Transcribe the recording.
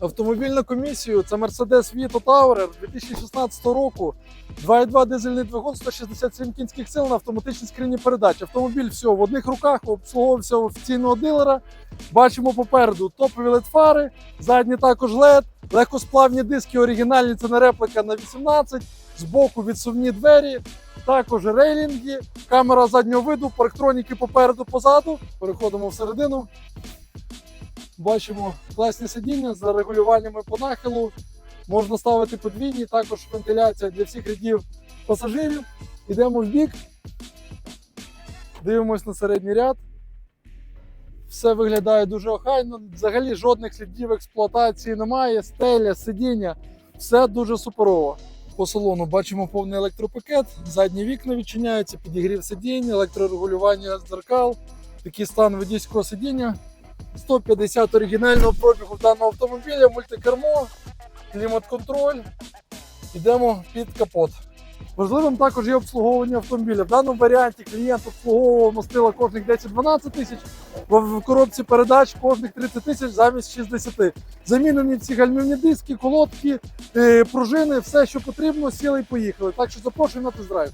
Автомобільну комісію це Mercedes Vito Tourer 2016 року. 2,2 дизельний двигун, 167 кінських сил на автоматичній скрині передач. Автомобіль все в одних руках, обслуговувався офіційного дилера. Бачимо попереду топові LED-фари, задні також LED, легкосплавні диски оригінальні, це не реплика на 18, збоку відсувні двері, також рейлінги, камера заднього виду, парктроніки попереду, позаду. Переходимо всередину. Бачимо класні сидіння з регулюваннями по нахилу. Можна ставити подвійні, також вентиляція для всіх рядів пасажирів. Йдемо в бік. Дивимось на середній ряд. Все виглядає дуже охайно. Взагалі жодних слідів експлуатації немає. Стеля, сидіння, все дуже суперово. По салону бачимо повний електропакет, задні вікна відчиняються, підігрів сидіння, електрорегулювання дзеркал, такий стан водійського сидіння. 150 оригінального пробігу даного автомобіля, мультикермо, клімат-контроль. Йдемо під капот. Важливим також є обслуговування автомобіля. В даному варіанті клієнт обслуговував мастила кожних 10-12 тисяч, в коробці передач кожних 30 тисяч замість 60. Замінені всі гальмівні диски, колодки, е, пружини, все, що потрібно, сіли і поїхали. Так що запрошую на тест-драйв.